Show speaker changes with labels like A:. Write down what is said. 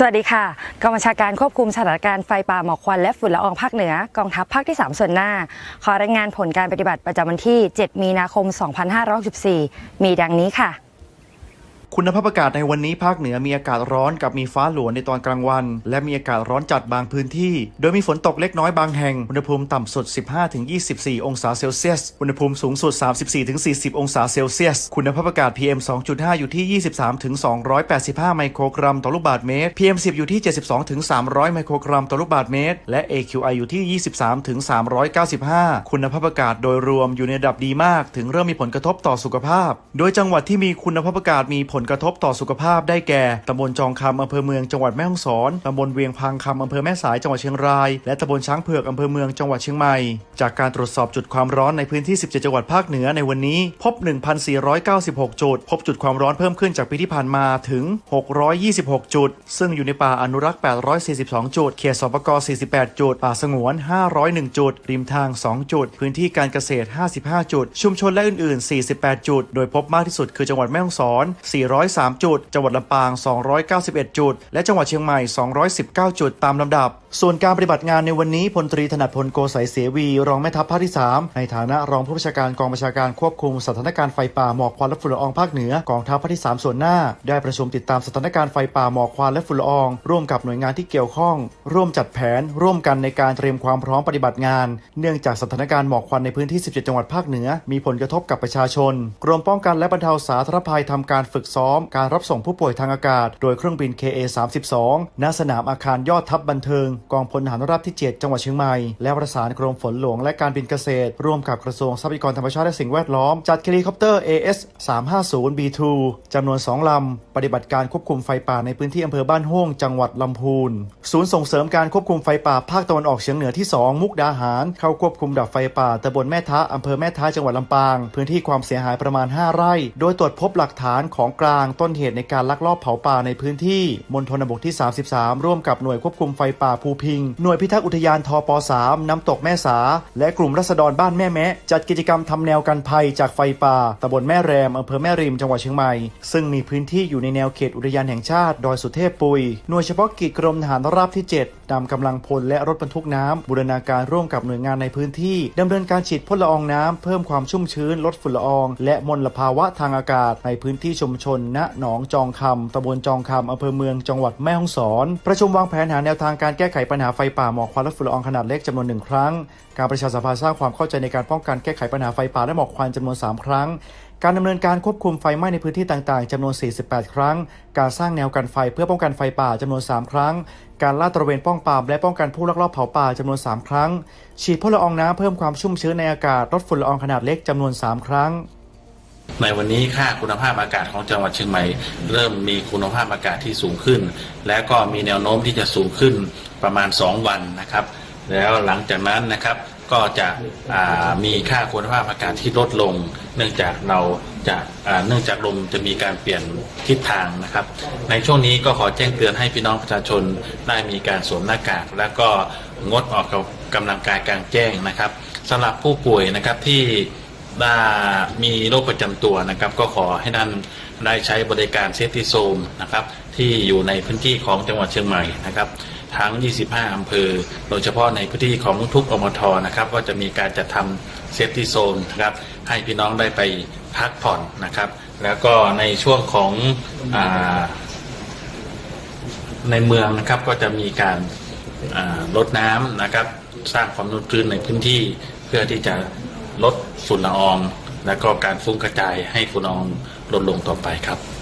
A: สวัสดีค่ะกองบัญชาการควบคุมสถานการณ์ไฟป่าหมอกควันและฝุ่นละอองภาคเหนือกองทัพภาคที่ 3 ส่วนหน้า ขอรายงานผลการปฏิบัติประจำวันที่ 7 มีนาคม 2564 มีดังนี้ค่ะ
B: คุณภาพอากาศในวันนี้ภาคเหนือมีอากาศร้อนกับมีฟ้าหลวในตอนกลางวัน และมีอากาศร้อนจัดบางพื้นที่ โดยมีฝนตกเล็กน้อยบางแห่ง อุณหภูมิต่ำสุด 15-24 องศาเซลเซียส อุณหภูมิสูงสุด 34-40 องศาเซลเซียส คุณภาพอากาศ PM 2.5 อยู่ที่ 23-285 ไมโครกรัมต่อลูกบาศก์เมตร PM 10 อยู่ที่ 72-300 ไมโครกรัมต่อลูกบาศก์เมตร และ AQI อยู่ที่ 23-395 คุณภาพอากาศโดยรวมอยู่ในระดับดีมาก ถึงเริ่มมีผลกระทบต่อสุขภาพ โดยจังหวัดที่มีคุณภาพอากาศมีผลลกระทบต่อสุขภาพได้แก่ตำบลจองคำอำเภอเมืองจังหวัดแม่ฮ่องสอนตำบลเวียงพังคำอำเภอแม่สายจังหวัดเชียงราย และตำบลช้างเผือกอำเภอเมืองจังหวัดเชียงใหม่ จากการตรวจสอบจุดความร้อนในพื้นที่ 17 จังหวัดภาคเหนือในวันนี้ พบ 1,496 จุด พบจุดความร้อนเพิ่มขึ้นจากปีที่ผ่านมาถึง 626 จุด ซึ่งอยู่ในป่าอนุรักษ์ 842 จุด เขตสปก48 จุด ป่าสงวน 501 จุด ริมทาง 2 จุด พื้นที่การเกษตร 55 จุด ชุมชนและอื่น ๆ 48 จุด โดยพบมากที่สุดคือจังหวัดแม่ฮ่องสอน403 จุด จังหวัดลำปาง 291 จุด และจังหวัดเชียงใหม่ 219 จุดตามลำดับ ส่วนการปฏิบัติงานในวันนี้พลตรีถนัดพลโกสัยเสวี รองแม่ทัพภาคที่ 3 ในฐานะรองผู้บัญชาการกองบัญชาการควบคุมสถานการณ์ไฟป่าหมอกควันและฝุ่นละอองภาคเหนือกองทัพภาคที่ 3 ส่วนหน้า ได้ประชุมติดตามสถานการณ์ไฟป่าหมอกควันและฝุ่นละออง ร่วมกับหน่วยงานที่เกี่ยวข้อง ร่วมจัดแผน ร่วมกันในการเตรียมความพร้อมปฏิบัติงาน เนื่องจากสถานการณ์หมอกควันในพื้นที่ 17 จังหวัดภาคเหนือ มีผลกระทบกับประชาชน กรมป้องกันและบรรเทาสาธารณภัยทำการฝึกซ้อมการรับส่งผู้ป่วยทางอากาศ โดยเครื่องบิน KA 32ณสนามอาคารยอดทัพบันเทิง กองพลทหารราบที่ 7 จังหวัดเชียงใหม่ และประสานกรมฝนหลวงและการบินเกษตร ร่วมกับกระทรวงทรัพยากรธรรมชาติและสิ่งแวดล้อม จัดเฮลิคอปเตอร์ AS 350 B2 จำนวน 2 ลำ ปฏิบัติการควบคุมไฟป่าในพื้นที่อำเภอบ้านห้วง จังหวัดลำพูน ศูนย์ส่งเสริมการควบคุมไฟป่าภาคตะวันออกเฉียงเหนือที่ 2 มุกดาหาร เข้าควบคุมดับไฟป่าตำบลแม่ทะอำเภอแม่ทะจังหวัดลำปาง พื้นที่ความเสียหายประมาณ 5 ไร่ โดยตรวจพบหลักฐานของกลางต้นเหตุในการลักลอบเผาป่าในพื้นที่มณฑลบกที่ 33 ร่วมกับหน่วยควบคุมไฟป่าภูพิง หน่วยพิทักษ์อุทยานทป 3 น้ำตกแม่สา และกลุ่มรัษฎรบ้านแม่แมะ จัดกิจกรรมทำแนวกันภัยจากไฟป่าตำบลแม่แรมอำเภอแม่ริมจังหวัดเชียงใหม่ ซึ่งมีพื้นที่อยู่ในแนวเขตอุทยานแห่งชาติ ดอยสุเทพปุย หน่วยเฉพาะกิจกรมทหารราบที่ 7นำกำลังพลและรถบรรทุกน้ำบูรณาการร่วมกับหน่วยงานในพื้นที่ดำเนินการฉีดพ่นละอองน้ำเพิ่มความชุ่มชื้นลดฝุ่นละออง และมลภาวะทางอากาศในพื้นที่ชุมชนณ หนองจองคำตำบลจองคำอำเภอเมือง จังหวัดแม่ฮ่องสอน ประชุมวางแผนหาแนวทางการแก้ไขปัญหาไฟป่าหมอกควันและฝุ่นละอองขนาดเล็กจำนวนหนึ่งครั้ง การประชาสัมพันธ์สร้างความเข้าใจในการป้องกันแก้ไขปัญหาไฟป่าและหมอกควันจำนวน 3 ครั้ง การดำเนินการควบคุมไฟไหม้ในพื้นที่ต่างๆจำนวน 48 ครั้ง การสร้างแนวกันไฟเพื่อป้องกันไฟป่าจำนวน 3 ครั้ง การลาดตระเวนป้องปรามและป้องกันผู้ลักลอบเผาป่าจำนวน 3 ครั้ง ฉีดพ่นละอองน้ำเพิ่มความชุ่มชื้นในอากาศลดฝุ่นละอองขนาดเล็กจำนวน 3 ครั้ง
C: ในวันนี้ค่าคุณภาพอากาศของจังหวัดเชียงใหม่ เริ่มมีคุณภาพอากาศที่สูงขึ้น และก็มีแนวโน้มที่จะสูงขึ้นประมาณ 2 วันนะครับ แล้วหลังจากนั้นนะครับก็จะมีค่าคุณภาพอากาศที่ลดลง เนื่องจากเราจะเนื่องจากลมจะมีการเปลี่ยนทิศทางนะครับ ในช่วงนี้ก็ขอแจ้งเตือนให้พี่น้องประชาชนได้มีการสวมหน้ากาก แล้วก็งดออกกำลังกายกลางแจ้งนะครับสำหรับผู้ป่วยนะครับที่ ถ้ามีโรคประจำตัวนะครับ ก็ขอให้ท่านได้ใช้บริการเซฟตี้โซมนะครับ ที่อยู่ในพื้นที่ของจังหวัดเชียงใหม่นะครับ ทั้ง 25 อำเภอ โดยเฉพาะในพื้นที่ของทุกอมทนะครับ ก็จะมีการจัดทำเซฟตี้โซนนะครับ ให้พี่น้องได้ไปพักผ่อนนะครับ แล้วก็ในช่วงของอในเมืองนะครับก็จะมีการลดน้ำนะครับ สร้างความนุ่มชื้นในพื้นที่เพื่อที่จะ ลดฝุ่นละออง และก็การฟุ้งกระจายให้ฝุ่นละอองลดลงต่อไปครับ